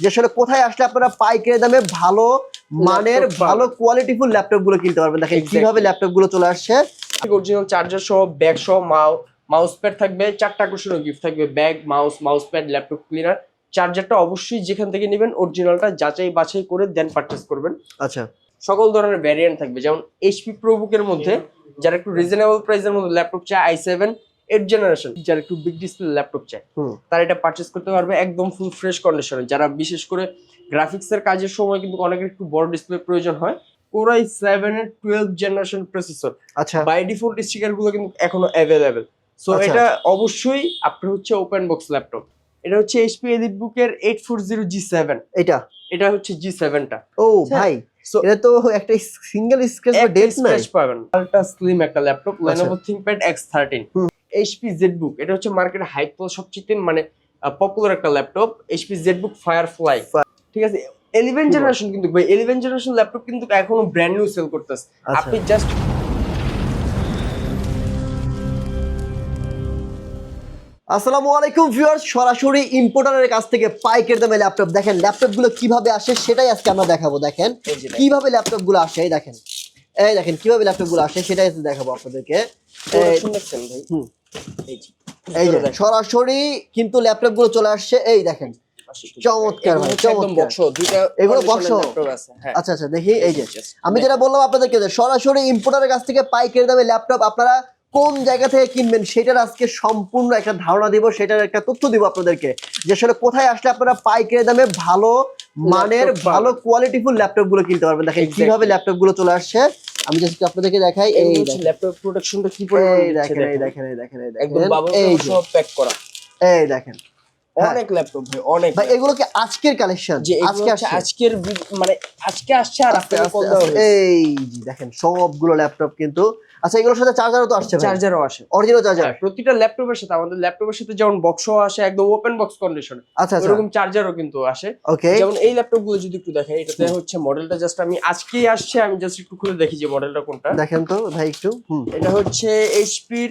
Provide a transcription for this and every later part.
যে আসলে কোথায় আসলে আপনারা পাইকারি দামে ভালো মানের। ভালো কোয়ালিটিফুল ল্যাপটপগুলো কিনতে পারবেন। দেখেন কীভাবে ল্যাপটপগুলো চলে আসছে। অরিজিনাল চার্জার সহ ব্যাগ সহ মাউ মাউস প্যাড থাকবে চারটা আকর্ষণীয় গিফট থাকবে bag mouse mouse pad laptop cleaner চার্জারটা অবশ্যই যেখান থেকে নেবেন অরিজিনালটা যাচাই বাছাই করে দেন পারচেস করবেন। আচ্ছা। সকল ধরনের ভ্যারিয়েন্ট থাকবে। যেমন এইচপি প্রোবুকের মধ্যে যারা একটু রিজনেবল প্রাইসের মধ্যে ল্যাপটপ চায় আই সেভেন এইট জেনারেশন যারা একটু বিগ ডিসপ্লে ল্যাপটপ চায় হুম। তারা এটা পারচেস করতে পারবে একদম ফুল ফ্রেশ কন্ডিশনে যারা বিশেষ করে গ্রাফিক্সের কাজের সময় কিন্তু অনেকের একটু বড় ডিসপ্লে প্রয়োজন হয় কোরাই সেভেন এর টুয়েলভ জেনারেশন প্রসেসর আচ্ছা। বাই ডিফল্ট স্টিকারগুলো কিন্তু এখনও অ্যাভেলেবেল সো আচ্ছা। এটা অবশ্যই আপনার হচ্ছে ওপেন বক্স ল্যাপটপ এটা হচ্ছে এইচপি এলিট বুকের eight four zero G seven এটা? এটা হচ্ছে জি সেভেনটা ও আচ্ছা। ভাই এটা তো একটা সিঙ্গেল স্ক্র্যাচ বা নাই? পাবেন। আলট্রা স্লিম একটা ল্যাপটপ আচ্ছা। Lenovo ThinkPad X13 হুম। এইচপি জেডবুক এটা হচ্ছে মার্কেটে হাইপ সবচেয়ে মানে পপুলার একটা ল্যাপটপ এইচপি জেডবুক ফায়ারফ্লাই ঠিক আছে? ইলেভেন জেনারেশন কিন্তু ভাই ইলেভেন জেনারেশন ল্যাপটপ কিন্তু এখনও ব্র্যান্ড নিউ সেল করতেছে। আচ্ছা। আপনি জাস্ট আসসালামু আলাইকুম ভিউয়ার্স সরাসরি ইম্পোর্টারের কাছ থেকে পাইকের দামে ল্যাপটপ দেখেন ল্যাপটপগুলো কীভাবে আসে সেটাই আজকে আমরা দেখাবো দেখেন। কীভাবে ল্যাপটপগুলো আসে এই দেখেন। এই দেখেন কীভাবে ল্যাপটপগুলো আসে সেটাই আজকে দেখাবো আপনাদেরকে। হুম। এই যে। সরাসরি কিন্তু ল্যাপটপগুলো চলে আসছে। এই দেখেন চমৎকার ভাই, এগুলো চমৎকার। বক্স এগুলো হ্যাঁ। আচ্ছা আচ্ছা দেখি এই যে। আমি যেটা বললাম আপনাদেরকে যে সরাসরি ইম্পোর্টারের কাছ থেকে পাইকারি দামে ল্যাপটপ আপনারা কোন জায়গা থেকে কিনবেন সেটার আজকে সম্পূর্ণ একটা ধারণা দিব সেটার একটা তথ্য দিব আপনাদেরকে। যে আসলে কোথায় আসলে আপনারা পাইকারি দামে ভালো মানের ভালো কোয়ালিটিফুল ল্যাপটপগুলো কিনতে পারবেন। দেখেন কীভাবে ল্যাপটপগুলো চলে আসছে। আমি জাস্ট আপনাদেরকে দেখাই এই ল্যাপটপ প্রোডাকশনটা কি পরিমাণ এই দেখেন এই দেখেন। এই দেখেন এই একদম দেখেন একদম এই সব প্যাক করা এই দেখেন। অনেক ল্যাপটপ ভাই অনেক ভাই এগুলো কি আজকের কালেকশন আজকে আজকের মানে আজকে আসছে আর এই যে দেখেন সবগুলো ল্যাপটপ কিন্তু আচ্ছা এগুলোর সাথে চার্জারও তো আসছে ভাই। চার্জারও আসে। অরিজিনাল চার্জার হ্যাঁ, প্রতিটা ল্যাপটপের সাথে আমাদের ল্যাপটপের সাথে যেমন বক্সও আসে একদম ওপেন বক্স কন্ডিশন আচ্ছা আচ্ছা। ওরকম চার্জারও কিন্তু আসে। ওকে যেমন এই ল্যাপটপগুলো যদি একটু দেখাই এটাতে হচ্ছে মডেলটা জাস্ট আমি আজকেই আসছে আমি জাস্ট একটু খুলে দেখি যে মডেলটা কোনটা। দেখেন তো ভাই একটু এটা হচ্ছে এইচপির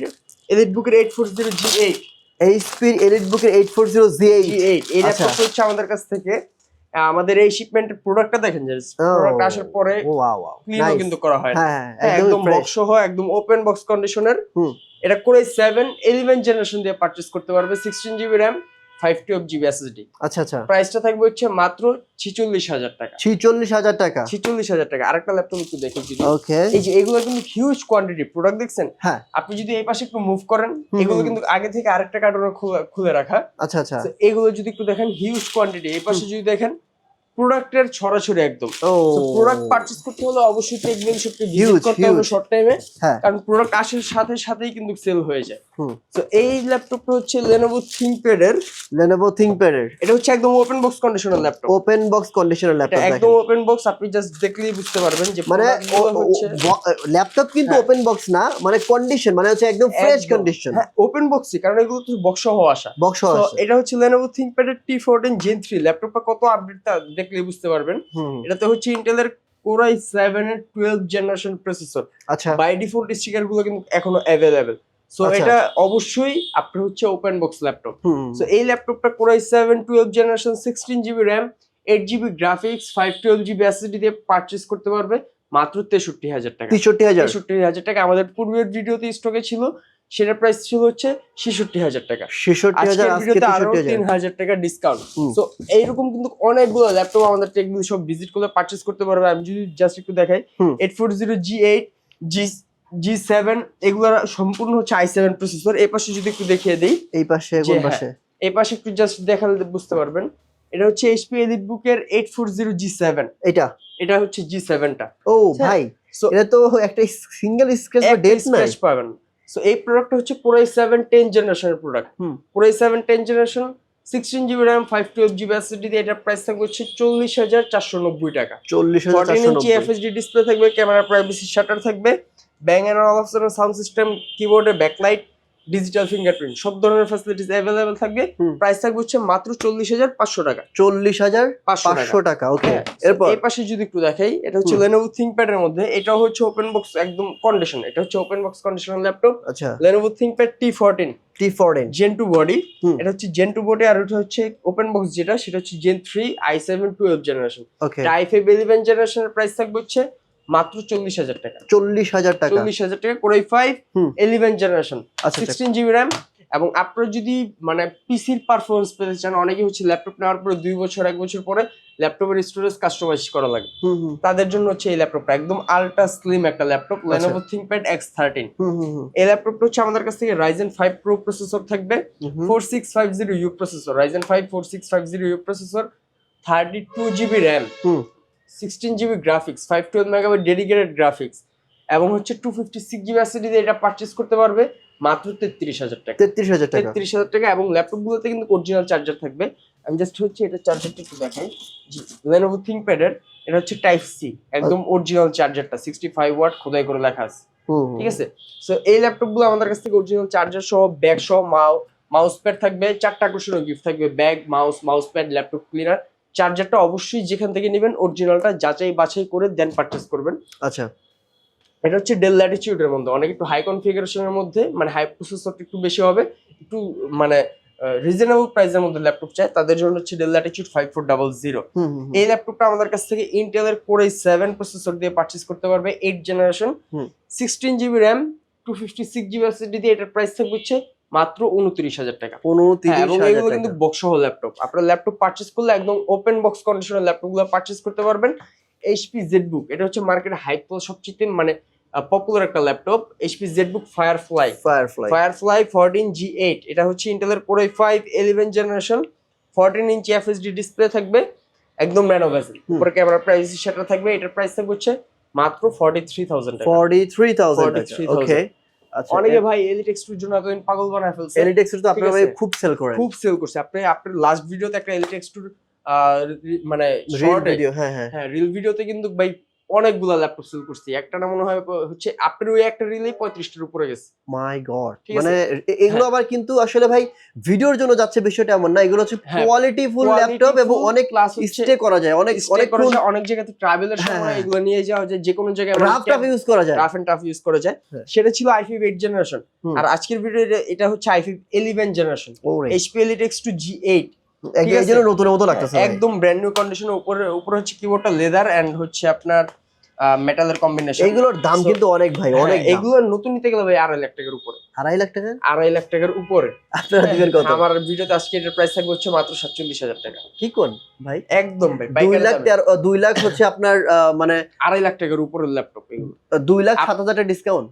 এলিট বুকের eight four zero G eight এইচপির elite বুকের eight four zero G eight এই আচ্ছা। ল্যাপটপটা হচ্ছে আমাদের কাছ থেকে আমাদের এই শিপমেন্টের প্রোডাক্টটা দেখেন যে প্রোডাক্ট আসার পরে ওয়াও ওয়াও। ক্লিনও কিন্তু করা হয়। হ্যাঁ হ্যাঁ, একদম একদম বক্স সহ একদম ওপেন বক্স কন্ডিশনের হুম। এটা করে সেভেন ইলেভেন জেনারেশন দিয়ে পারচেস করতে পারবে sixteen GB RAM five twelve GB SSD আচ্ছা আচ্ছা। প্রাইসটা থাকবে হচ্ছে মাত্র ছিচল্লিশ হাজার টাকা। ছিচল্লিশ হাজার টাকা? ছিচল্লিশ হাজার টাকা। আরেকটা ল্যাপটপ একটু দেখে ওকে এই যে এগুলো কিন্তু হিউজ কোয়ান্টিটি প্রোডাক্ট দেখছেন? হ্যাঁ। আপনি যদি এই পাশে একটু মুভ করেন এগুলো কিন্তু আগে থেকে আরেকটা কার্টুনে খুলে রাখা। আচ্ছা আচ্ছা। এগুলো যদি একটু দেখেন হিউজ কোয়ান্টিটি এই পাশে যদি দেখেন প্রোডাক্টের ছড়াছড়ি একদম। প্রোডাক্ট পারচেজ করতে হলে অবশ্যই টেক শপকে ভিজিট করতে হবে শর্ট টাইমে হ্যাঁ। কারণ প্রোডাক্ট আসার সাথে সাথেই কিন্তু সেল হয়ে যায়। তো এই ল্যাপটপটা হচ্ছে Lenovo ThinkPad এর লেনোভো থিংকপ্যাড এর এটা হচ্ছে একদম ওপেন বক্স কন্ডিশনার ল্যাপটপ ওপেন বক্স কন্ডিশনার ল্যাপটপ একদম ওপেন বক্স আপনি জাস্ট দেখলেই বুঝতে পারবেন যে মানে ল্যাপটপ কিন্তু হ্যাঁ। ওপেন বক্স না মানে কন্ডিশন মানে হচ্ছে একদম ফ্রেশ কন্ডিশন হ্যাঁ ওপেন বক্সই কারণ এগুলো তো বক্স সহ আসা। বক্স তো আছে এটা হচ্ছে Lenovo ThinkPad এর T14 Gen 3 ল্যাপটপটা কত আপডেট দেখলেই বুঝতে পারবেন। হুম। এটাতে হচ্ছে ইন্টেলের Core i7 এর 12 জেনারেশন প্রসেসর আচ্ছা। বাই ডিফল্ট স্টিকারগুলো কিন্তু এখনও অ্যাভেলেবেল সো আচ্ছা। এটা অবশ্যই আপনার হচ্ছে ওপেন বক্স ল্যাপটপ সো এই ল্যাপটপটা core i seven twelve generation sixteen GB RAM eight GB graphics five twelve GB SSD দিয়ে পারচেস করতে পারবে। মাত্র তেষট্টি হাজার টাকা। তেষট্টি হাজার। তেষট্টি হাজার টাকা আমাদের পূর্বের ভিডিওতে স্টকে ছিল। সেটার প্রাইস ছিল হচ্ছে ছেষট্টি হাজার টাকা। ছেষট্টি হাজার আজকের ভিডিওতে আরও তিন হাজার টাকা ডিসকাউন্ট তো এইরকম কিন্তু অনেকগুলো ল্যাপটপ আমাদের টেকগুলো সব ভিজিট করলে পারচেস করতে পারবে। আমি যদি জাস্ট একটু দেখাই eight four zero G eight G G seven এগুলোর সম্পূর্ণ হচ্ছে আই সেভেন প্রসেসর এই পাশে যদি একটু দেখিয়ে দিই এই পাশে যে কোন হ্যাঁ। পাশে? এই পাশে একটু জাস্ট দেখালে বুঝতে পারবেন। এটা হচ্ছে এইচপি এলিট বুকের eight four zero G seven এটা? এটা হচ্ছে জি সেভেনটা ও আচ্ছা, ভাই সো এটা তো একটা সিঙ্গেল স্ক্র্যাচ বা ডেট স্ক্র্যাচ পাবেন। সো এই প্রোডাক্টটা হচ্ছে কোরাই সেভেন টেন জেনারেশনের product hmm. Core i seven ten generation sixteen GB RAM five twelve GB SSD দিয়ে এটার প্রাইস থাকবে হচ্ছে চল্লিশ হাজার চারশো নব্বই টাকা। চল্লিশ ফোরটিন ইঞ্চি এফএসডি ডিসপ্লে থাকবে ক্যামেরা প্রাইভেসি শাটার থাকবে bang and all sound system কিবোর্ডে ব্যাকলাইট ডিজিটাল ফিঙ্গারপ্রিন্ট সব ধরনের ফ্যাসিলিটিস অ্যাভেলেবেল থাকবে। প্রাইস থাকবে হচ্ছে মাত্র চল্লিশ হাজার পাঁচশো টাকা। চল্লিশ হাজার পাঁচশো টাকা। ওকে হ্যাঁ, এরপর? এই পাশে যদি একটু দেখাই এটা হচ্ছে। লেনোভো থিংকপ্যাড এর মধ্যে এটা হচ্ছে ওপেন বক্স একদম কন্ডিশন এটা হচ্ছে ওপেন বক্স কন্ডিশনার ল্যাপটপ আচ্ছা। Lenovo ThinkPad T fourteen T fourteen gen two body এটা হচ্ছে জেন টু বডি আর এটা হচ্ছে ওপেন বক্স যেটা সেটা হচ্ছে gen three i seven twelve generation okay i five eleven জেনারেশনের প্রাইস থাকবে হচ্ছে মাত্র চল্লিশ হাজার টাকা। চল্লিশ হাজার টাকা। চল্লিশ হাজার টাকা core i five. Eleven generation sixteen GB RAM এবং আপনারা যদি মানে পিসির পারফরমেন্স পেতে চান অনেকে হচ্ছে ল্যাপটপ নেওয়ার পরে দুই বছর এক বছর পরে ল্যাপটপের স্টোরেজ কাস্টমাইজ করা লাগে। হুম হুম। তাদের জন্য হচ্ছে এই ল্যাপটপটা একদম আলট্রা স্লিম একটা ল্যাপটপ আচ্ছা। হুম হুম হুম। এই ল্যাপটপটা হচ্ছে আমাদের কাছ থেকে রাইজেন ফাইভ প্রো প্রসেসর থাকবে হুম four six five zero U processor Ryzen five four six five zero U processor thirty two GB RAM hmm. Sixteen GB graphics five twelve megabyte dedicated graphics এবং হচ্ছে two fifty six GB দিয়ে এটা purchase করতে পারবে মাত্র তেত্রিশ হাজার টাকা। তেত্রিশ হাজার টাকা। তেত্রিশ হাজার টাকা এবং ল্যাপটপগুলোতে কিন্তু অরিজিনাল চার্জার থাকবে। আমি জাস্ট হচ্ছে এটা চার্জারটা একটু দেখাই। লেনোভো থিংকপ্যাডের এটা হচ্ছে টাইপ সি একদম অরিজিনাল চার্জারটা সিক্সটি ফাইভ ওয়াট খোদাই করে লেখা আছে। ঠিক আছে? সো এই ল্যাপটপগুলো আমাদের কাছ থেকে অরিজিনাল চার্জার সহ ব্যাগ সহ মাউ মাউস প্যাড থাকবে চারটা আকর্ষণীয় গিফট থাকবে bag mouse mouse pad laptop cleaner চার্জারটা অবশ্যই যেখান থেকে নেবেন অরিজিনালটা যাচাই বাছাই করে দেন পারচেস করবেন আচ্ছা এটা হচ্ছে ডেল ল্যাটিচিউডের মধ্যে অনেক একটু হাই কনফিগারেশনের মধ্যে মানে হাই প্রসেসরটা একটু বেশি হবে একটু মানে রিজনেবল প্রাইসের মধ্যে ল্যাপটপ চাই তাদের জন্য হচ্ছে Dell Latitude five four double zero. এই ল্যাপটপটা আমাদের কাছ থেকে ইন্টেলের কোরে সেভেন প্রসেসর দিয়ে পারচেস করতে পারবে eight generation. Sixteen GB RAM two fifty six GB SSD দিয়ে এটার প্রাইস থাকবে হচ্ছে মাত্র উনত্রিশ হাজার টাকা। হ্যাঁ, এবং এগুলো কিন্তু বক্স সহ ল্যাপটপ আপনারা ল্যাপটপ পারচেস করলে একদম ওপেন বক্স কন্ডিশনের ল্যাপটপগুলো পারচেস করতে পারবেন। এইচপি জেডবুক এটা হচ্ছে মার্কেটে হাইপ সবচেয়ে মানে পপুলার একটা laptop HP Z book ZBook Firefly Firefly Firefly fourteen G eight এটা হচ্ছে ইন্টেলের core five eleven generation fourteen inch FSD display থাকবে একদম ন্যানো ভেসেল। উপরে ক্যামেরা প্রাইস সেটা থাকবে এটার প্রাইস থাকবে হচ্ছে মাত্র forty three thousand forty three thousand 43,000 okay অনেকে ভাই এলিটেক্স টুর জন্য এতদিন পাগল বানায় ফেলছে। এলিটেক্স তো আপনারা ভাই খুব সেল করেন। খুব সেল করছে। আপনি আপনার লাস্ট ভিডিওতে একটা এলিটেক্স টুর মানে রিল ভিডিও হ্যাঁ হ্যাঁ। হ্যাঁ রিল ভিডিওতে কিন্তু ভাই অনেকগুলা ল্যাপটপ সেল করছি। একটা না মনে হয় হচ্ছে আপনার ওই একটা রিলেই পঁয়ত্রিশটার উপরে গেছে। মাই গড মানে এগুলো আবার কিন্তু আসলে ভাই ভিডিওর জন্য যাচ্ছে বিষয়টা এমন না এগুলো হচ্ছে হ্যাঁ, কোয়ালিটি ফুল ল্যাপটপ এবং অনেক ক্লাস স্টে করা যায় অনেক অনেক অনেক জায়গাতে ট্রাভেলের হ্যাঁ, সময় হ্যাঁ। এগুলো নিয়ে যাওয়া যায় যে কোনো জায়গায় রাফ টাফ ইউজ করা যায়। রাফ এন্ড টাফ ইউজ করা যায়। হ্যাঁ। সেটা ছিল আইফিভ এইট জেনারেশন আর আজকের ভিডিও এটা হচ্ছে i five eleven generation HP elite x two G eight একদম ব্র্যান্ড নিউ কন্ডিশনের উপরে উপরে হচ্ছে কিবোর্ডটা লেদার এন্ড হচ্ছে আপনার মেটালের কম্বিনেশন এইগুলোর দাম কিন্তু অনেক ভাই অনেক এগুলো নতুন নিতে গেলে ভাই আড়াই লাখ টাকার উপরে। আড়াই লাখ টাকা? আড়াই লাখ টাকার উপরে। আপনারা দিবেন কত? আমার ভিডিওতে আজকে এটার প্রাইস থাকবে হচ্ছে মাত্র সাতচল্লিশ হাজার টাকা। কি কোন ভাই? একদম ভাই দুই লাখ দুই লাখ হচ্ছে আপনার মানে আড়াই লাখ টাকার উপরের ল্যাপটপ এগুলো। দুই লাখ সাত হাজার টাকা ডিসকাউন্ট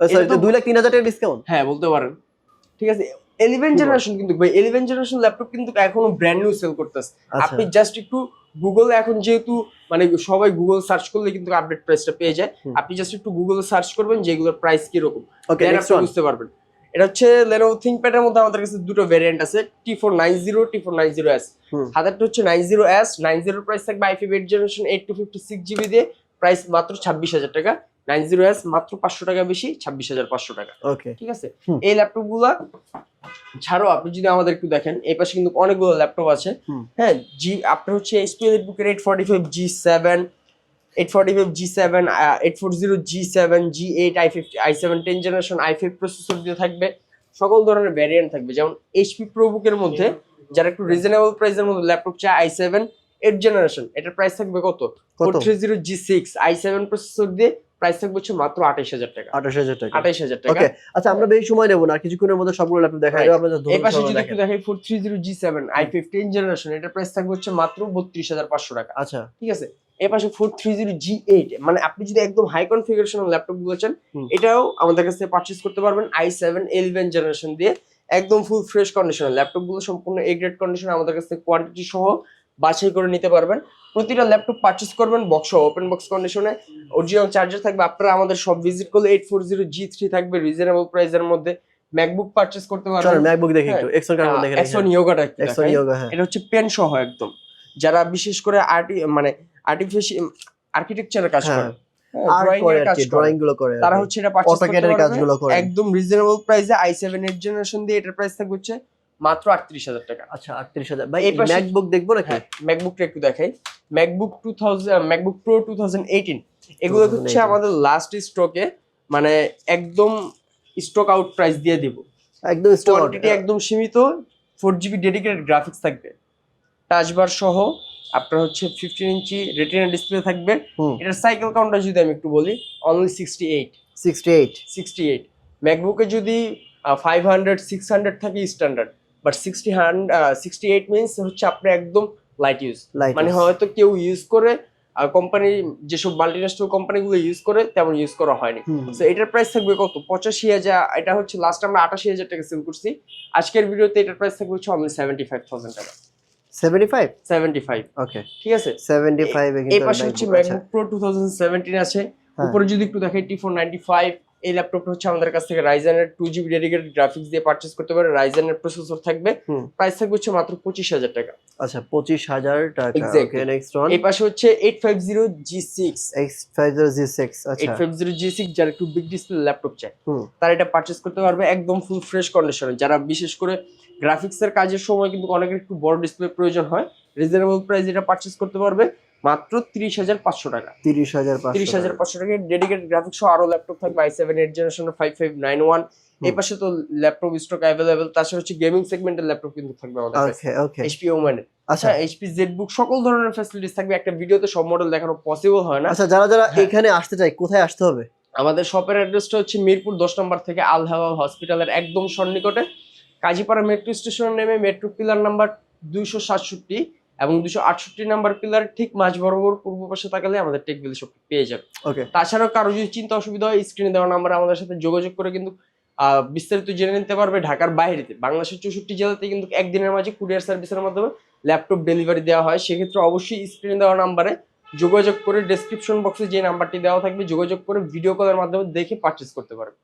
সরি দুই লাখ তিন হাজার টাকা ডিসকাউন্ট হ্যাঁ বলতে পারেন। ঠিক আছে ইলেভেন জেনারেশন কিন্তু ভাই ইলেভেন জেনারেশন ল্যাপটপ কিন্তু এখনও ব্র্যান্ড নিউ সেল করতেছে। আচ্ছা। আপনি জাস্ট একটু গুগল এখন যেহেতু মানে সবাই গুগল সার্চ করলে কিন্তু আপডেট প্রাইসটা পেয়ে যায়। আপনি জাস্ট একটু গুগলে সার্চ করবেন যেগুলোর প্রাইস কীরকম। বুঝতে পারবেন। এটা হচ্ছে লেনোভো থিংকপ্যাড এর মধ্যে আমাদের কাছে দুটো ভেরিয়েন্ট আছে T four nine zero T four nine zero S. হাজারটা হচ্ছে nine zero S nine zero price থাকবে i five eight generation eight two fifty six GB দিয়ে। প্রাইস মাত্র ছাব্বিশ হাজার টাকা। নাইন জিরো এস মাত্র পাঁচশো টাকা বেশি ছাব্বিশ হাজার পাঁচশো টাকা। ওকে ঠিক আছে? এই ল্যাপটপগুলা ছাড়াও আপনি যদি আমাদের একটু দেখেন এই পাশে কিন্তু অনেকগুলো ল্যাপটপ আছে। হ্যাঁ জি আপনার হচ্ছে এসপি বুকের eight forty five G seven eight forty five G seven eight four zero G seven G eight i fifty i seven ten generation i five processor দিয়ে থাকবে। সকল ধরনের ভ্যারিয়েন্ট থাকবে। যেমন এইচপি প্রো বুকের মধ্যে যারা একটু রিজনেবল প্রাইসের মধ্যে ল্যাপটপ চায় আই সেভেন এইট জেনারেশন এটার প্রাইস থাকবে কত? Four three zero G six i seven processor দিয়ে প্রাইস থাকবে হচ্ছে মাত্র আঠাইশ হাজার টাকা। আঠাশ হাজার টাকা। আঠাইশ হাজার টাকা। ওকে আচ্ছা আমরা বেশি সময় নেব না কিছুক্ষণের মধ্যে সবগুলো ল্যাপটপ দেখা যাবে আপনাদের এই পাশে যদি একটু দেখাই four three zero G seven i fifteen generation এটার প্রাইস থাকবে হচ্ছে মাত্র বত্রিশ হাজার পাঁচশো টাকা। আচ্ছা। ঠিক আছে? এই পাশে four three zero G eight মানে আপনি যদি একদম হাই কনফিগারেশন ল্যাপটপগুলো চান এটাও আমাদের কাছে পারচেস করতে পারবেন আই সেভেন ইলেভেন জেনারেশন দিয়ে। একদম ফুল ফ্রেশ কন্ডিশনের ল্যাপটপগুলো সম্পূর্ণ এ গ্রেড কন্ডিশন আমাদের কাছে কোয়ান্টিটি সহ বাছাই করে নিতে পারবেন। প্রতিটা ল্যাপটপ পারচেস করবেন বক্স ওপেন বক্স কন্ডিশনে অরিজিনাল চার্জার থাকবে আপনারা আমাদের সব ভিজিট করলে eight four zero G three থাকবে রিজনেবল প্রাইসের মধ্যে। ম্যাকবুক পারচেস করতে পারবেন। ম্যাকবুক দেখি একটু এক্সন কার্ড এক্সন ইয়োগাটা এক্সন ইয়োগা হ্যাঁ। এটা হচ্ছে পেন সহ একদম। যারা বিশেষ করে আর্টি মানে আর্টিফিশিয়াল আর্কিটেকচারের কাজ হ্যাঁ। করে। করে তারা হচ্ছে এটা পারচেজ করতে পারবে। একদম রিজনেবল প্রাইসে i7 এর জেনারেশন দিয়ে এটার প্রাইস থাকবে হচ্ছে মাত্র 38000 টাকা। আচ্ছা আটত্রিশ হাজার। ভাই এই ম্যাকবুক দেখব নাকি? ম্যাকবুকটা একটু দেখাই। MacBook two thousand MacBook pro two thousand eighteen এগুলো হচ্ছে আমাদের লাস্ট স্টকে মানে একদম স্টক আউট প্রাইস দিয়ে দিব। একদম স্টক কোয়ান্টিটি একদম সীমিত ফোর জিবি ডেডিকেটেড গ্রাফিক্স থাকবে। টাচবার সহ আপনার হচ্ছে ফিফটিন ইঞ্চি রেটিনা ডিসপ্লে থাকবে। এটার সাইকেল কাউন্টার যদি আমি একটু বলি only sixty eight sixty eight sixty eight ম্যাকবুকে যদি ফাইভ হান্ড্রেড সিক্স হান্ড্রেড থাকে standard but sixty hundred sixty eight means হচ্ছে আপনার একদম লাইট ইউজ মানে হয়তো কেউ ইউজ করে কোম্পানি যেসব মাল্টিনেশনাল কোম্পানিগুলো ইউজ করে তেমন ইউজ করা হয়নি। তো এটার প্রাইস থাকবে কত? পঁচাশি হাজার এটা হচ্ছে লাস্ট আমরা আটাশি হাজার টাকা সেল করছি। আজকের ভিডিওতে এটার প্রাইস থাকবে হচ্ছে অনলি সেভেন্টি ফাইভ থাউজেন্ড টাকা। Seventy five seventy five okay ঠিক আছে? সেভেন্টি ফাইভ এই পাশে হচ্ছে MacBook pro two thousand seventeen আছে। হ্যাঁ। উপরে যদি একটু দেখেন টি ফোর নাইনটি ফাইভ এই ল্যাপটপটা হচ্ছে আমাদের কাছ থেকে রাইজেনের টু জিবি ডেডিকেটেড গ্রাফিক্স দিয়ে পারচেস করতে পারে। রাইজেনের প্রসেসর থাকবে। প্রাইস থাকবে হচ্ছে মাত্র পঁচিশ হাজার টাকা। আচ্ছা পঁচিশ হাজার টাকা। এই পাশে হচ্ছে eight five zero G six X five zero G six eight five zero G six যারা একটু বিগ ডিসপ্লে ল্যাপটপ চায় হুম। তারা এটা পারচেস করতে পারবে একদম ফুল ফ্রেশ কন্ডিশনে যারা বিশেষ করে গ্রাফিক্সের কাজের সময় কিন্তু অনেকের একটু বড় ডিসপ্লে প্রয়োজন হয় রিজনেবল প্রাইস এটা পারচেস করতে পারবে। মাত্র তিরিশ হাজার পাঁচশো টাকা। তিরিশ হাজার তিরিশ হাজার পাঁচশো টাকা ডেডিকেটেড গ্রাফিক্স সহ আরও ল্যাপটপ থাকবে i seven eight generation five five nine one এই পাশে তো ল্যাপটপ স্টক অ্যাভেলেবেল তাছাড়া হচ্ছে গেমিং সেগমেন্টের ল্যাপটপ কিন্তু থাকবে আমাদের এইচপি ওম্যানের আচ্ছা। এইচপি জেড বুক সকল ধরনের ফ্যাসিলিটিস থাকবে একটা ভিডিওতে সব মডেল দেখানো পসিবল হয় না। আচ্ছা যারা যারা হ্যাঁ। এখানে আসতে চায় কোথায় আসতে হবে? আমাদের শপের অ্যাড্রেসটা হচ্ছে মিরপুর দশ নম্বর থেকে আল হাওয়াল হসপিটালের একদম সন্নিকটে। কাজীপাড়া মেট্রো স্টেশন নেমে মেট্রো পিলার নাম্বার দুইশো সাতষট্টি। এবং দুশো আটষট্টি নাম্বার পিলার ঠিক মাঝ বরাবর পূর্ব পাশে তাকালে আমাদের টেকবিল শপ পেয়ে যাবে। ওকে তাছাড়াও কারও যদি চিন্তা অসুবিধা হয় স্ক্রিনে দেওয়া নাম্বার আমাদের সাথে যোগাযোগ করে কিন্তু আহ, বিস্তারিত জেনে নিতে পারবে ঢাকার বাইরেতে। বাংলাদেশের চৌষট্টি জেলাতে কিন্তু একদিনের মাঝে কুরিয়ার সার্ভিসের মাধ্যমে ল্যাপটপ ডেলিভারি দেওয়া হয়। সেক্ষেত্রে অবশ্যই স্ক্রিনে দেওয়া নাম্বারে যোগাযোগ করে ডেসক্রিপশন বক্সে যে নাম্বারটি দেওয়া থাকবে যোগাযোগ করে ভিডিও কলের মাধ্যমে দেখে পারচেস করতে পারবে।